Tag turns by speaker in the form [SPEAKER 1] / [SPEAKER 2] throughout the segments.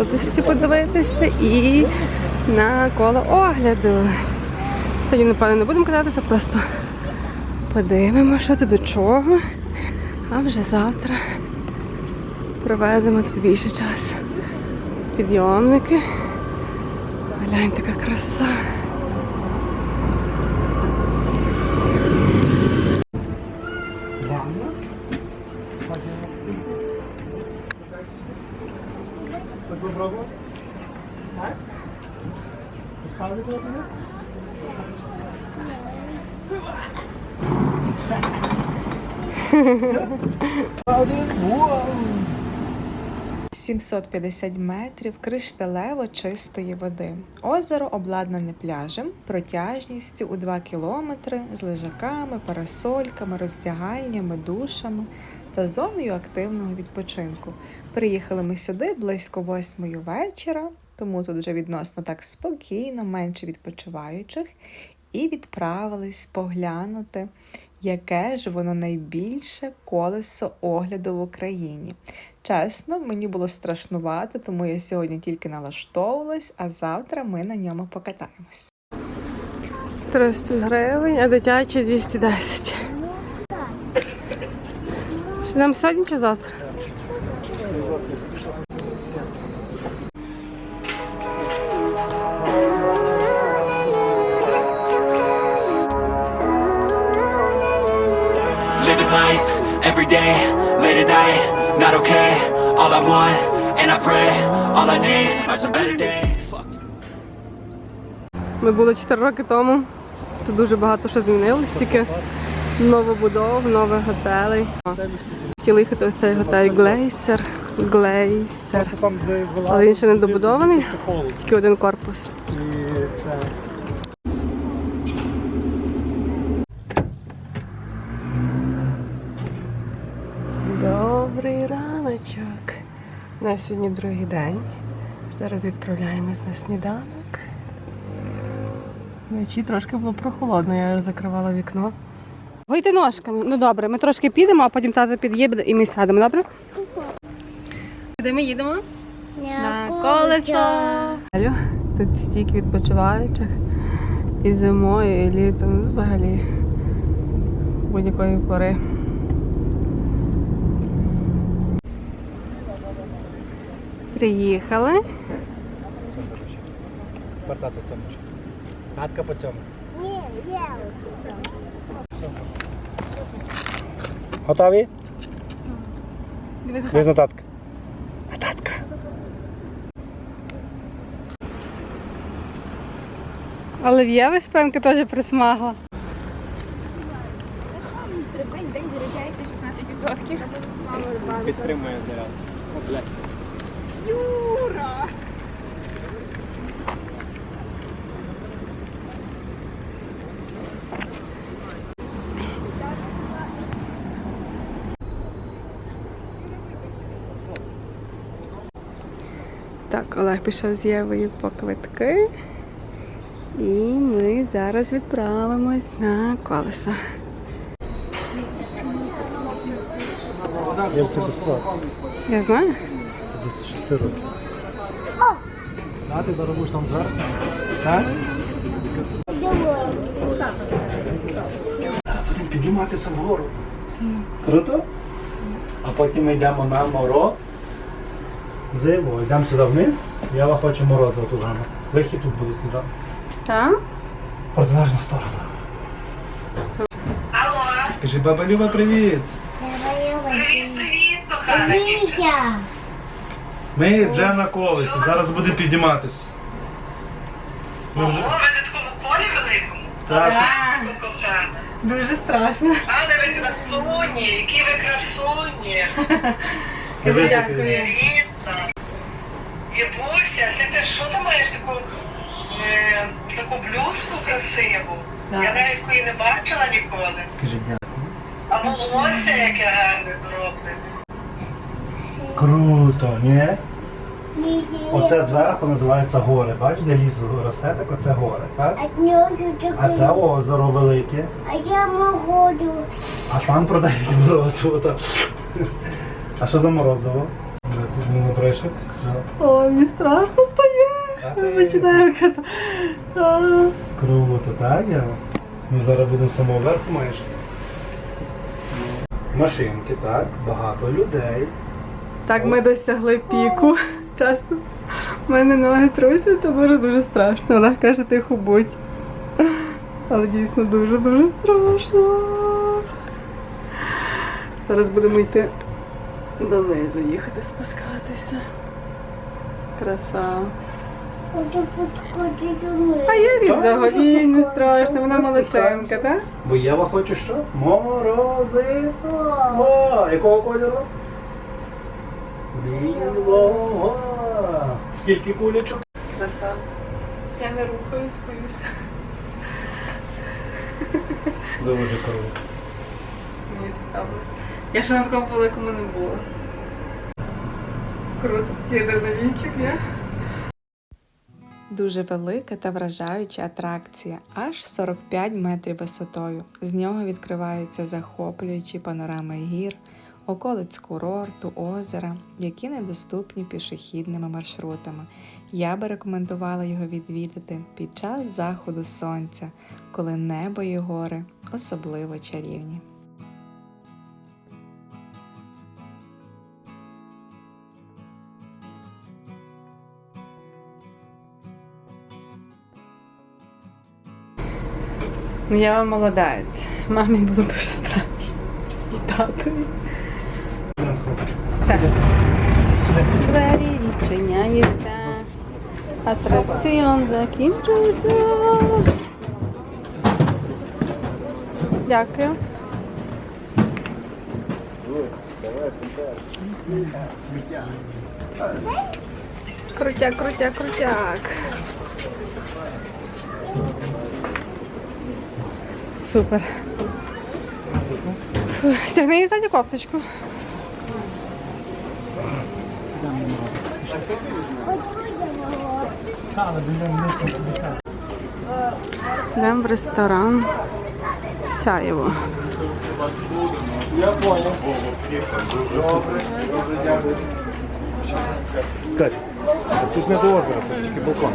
[SPEAKER 1] Молодості подивитися і на коло огляду. Сьогодні, напевно, не будемо кататися, просто подивимося, що тут до чого. А вже завтра проведемо тут більше часу. Підйомники. Глянь, така краса.
[SPEAKER 2] Попробував? Так? Поставити мене? Один. Вау!
[SPEAKER 3] 750 метрів кришталево чистої води. Озеро обладнане пляжем протяжністю у 2 кілометри з лежаками, парасольками, роздягальнями, душами та зоною активного відпочинку. Приїхали ми сюди близько восьмої вечора, тому тут вже відносно так спокійно, менше відпочиваючих, і відправились поглянути, яке ж воно найбільше колесо огляду в Україні. Чесно, мені було страшнувато, тому я сьогодні тільки налаштовувалась, а завтра ми на ньому покатаємось.
[SPEAKER 1] 300 гривень, а дитячі 210. Що нам сьогодні чи завтра?
[SPEAKER 4] Day, late at night, not okay. All I want, and I pray, all I need are some better days.
[SPEAKER 1] Ми були 4 роки тому. Тут дуже багато що змінилось, тільки новобудов, нових готелей. Хотіли їхати ось цей готель Глейсер. Глейсер. Але він ще не добудований, тільки один корпус.
[SPEAKER 2] І це...
[SPEAKER 1] Добрий раночок. У нас сьогодні другий день. Зараз відправляємось на сніданок. Вночі трошки було прохолодно, я закривала вікно. Гойте ножками. Ну добре, ми трошки підемо, а потім тато під'їде і ми сядемо, добре? Куди ми їдемо? На колесо. Тут стільки відпочиваючих і зимою, і літом, ну, взагалі будь-якої пори. Приїхали.
[SPEAKER 2] Парта по цьому. Гадка по цьому. Готові? Дивись на татка. На татка.
[SPEAKER 1] Але Єви спинка теж присмагла.
[SPEAKER 2] Підтримує заряд.
[SPEAKER 1] Так, Олег пішов з Євою по квитки. І ми зараз відправимось на колесо.
[SPEAKER 2] Як це безплатно?
[SPEAKER 1] Я знаю.
[SPEAKER 2] До 6 років. А ти зараз будеш там зверху? Так? Підніматися вгору. Круто? А потім ми йдемо на моро. Зиму, йдемо сюди вниз. Я вам хочу морозиво тут гано. Вихід тут буде сюди.
[SPEAKER 1] Там?
[SPEAKER 2] Протилежну сторону. Кажи, баба Люба, привіт!
[SPEAKER 5] Вітя!
[SPEAKER 2] Ми вже на колесі, зараз будемо підніматися. Ми вже...
[SPEAKER 6] О, ви на такому колі великому?
[SPEAKER 2] Так.
[SPEAKER 6] Коханий.
[SPEAKER 1] Дуже страшно.
[SPEAKER 6] Але ви красуні, які ви красуні.
[SPEAKER 1] Дякую.
[SPEAKER 2] який.
[SPEAKER 6] Єбуся, ти, ти що ти маєш таку, е, таку блузку красиву?
[SPEAKER 1] Так.
[SPEAKER 6] Я навіть такої не бачила ніколи.
[SPEAKER 2] Кажи дякую.
[SPEAKER 6] А волосся яке гарне зроблене.
[SPEAKER 2] Круто, ні? Оте зверху називається гори. Бачиш, де ліс росте, так оце гори, так? А це озеро велике,
[SPEAKER 5] А я можу.
[SPEAKER 2] а там продають морозиво. так. А що за морозиво? Кришок.
[SPEAKER 1] Ой, мені страшно стає. Починаю ката.
[SPEAKER 2] Круто, так, я? Ну зараз будемо самоверх маєш. Машинки, так, багато людей.
[SPEAKER 1] Так ми досягли піку. Чесно. У мене ноги трусяться, дуже-дуже страшно. Олег каже, тихо будь. Але дійсно дуже-дуже страшно. Зараз будемо йти донизу, їхати спускатися. Краса. А я від взагалі не страшно, вона малесенька, так?
[SPEAKER 2] Бо Єва хоче що? Морозиво. О, якого кольору? Білого. Скільки кулечок?
[SPEAKER 1] Краса. Я не рухаюсь, боюся.
[SPEAKER 2] Дуже круто.
[SPEAKER 1] Мені цікаво. Я ще на такому великому не була. Круто, такий адреналінчик, ні?
[SPEAKER 3] Дуже велика та вражаюча атракція, аж 45 метрів висотою. З нього відкриваються захоплюючі панорами гір, околиць курорту, озера, які недоступні пішохідними маршрутами. Я би рекомендувала його відвідати під час заходу сонця, коли небо і гори особливо чарівні.
[SPEAKER 1] Ну я вам молодець. Мамі було дуже страшно. І татові. Все. Двері відчиняються. Атракціон закінчується. Дякую. Крутяк, крутяк, крутяк. Супер. Стягни її задню кофточку. Йдемо в ресторан Сяєво.
[SPEAKER 2] Я понял. Добре, добре, дякую. Так, тут не до озера, тут тільки балкон.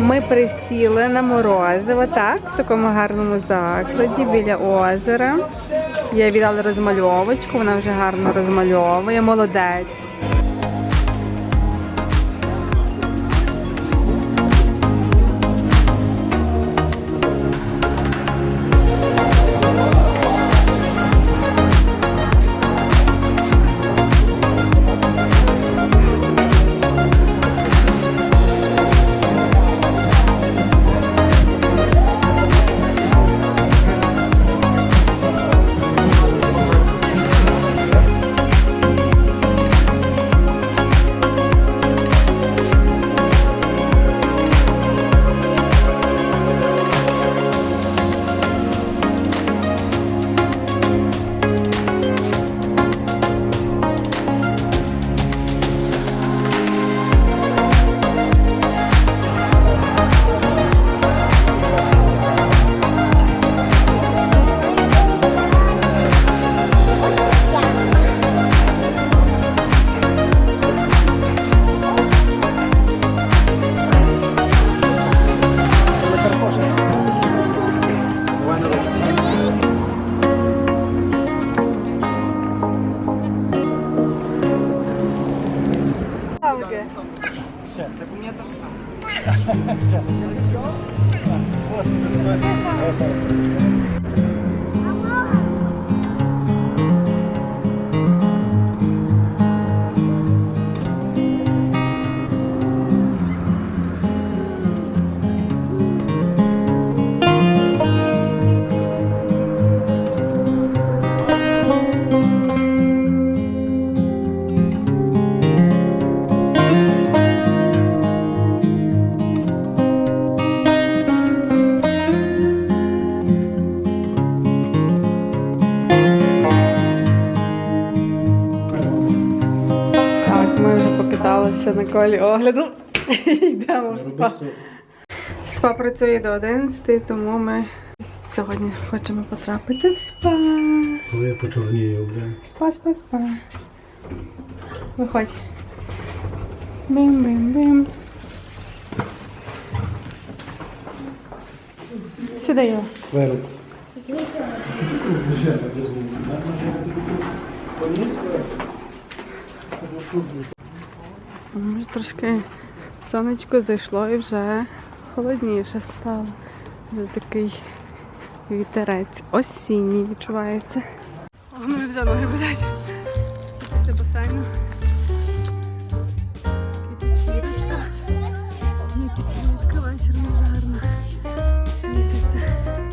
[SPEAKER 1] Ми присіли на морозиво, так, в такому гарному закладі біля озера. Я віддала розмальовочку, вона вже гарно розмальовує, молодець. Yeah. Школі огляду. Йдемо в спа. Спа працює до 11, тому ми сьогодні хочемо потрапити в спа.
[SPEAKER 2] Коли я почорнію, бля.
[SPEAKER 1] Спа, спа, спа. Виходь. Бим-бим-бим. Сюди його.
[SPEAKER 2] Верок.
[SPEAKER 1] Може трошки сонечко зайшло і вже холодніше стало. Вже такий вітерець. Осінній відчувається. О, мені ну, вже ноги болять. Після басейну. Підсвіточка. Є підсвітка, вечір дуже гарно світиться.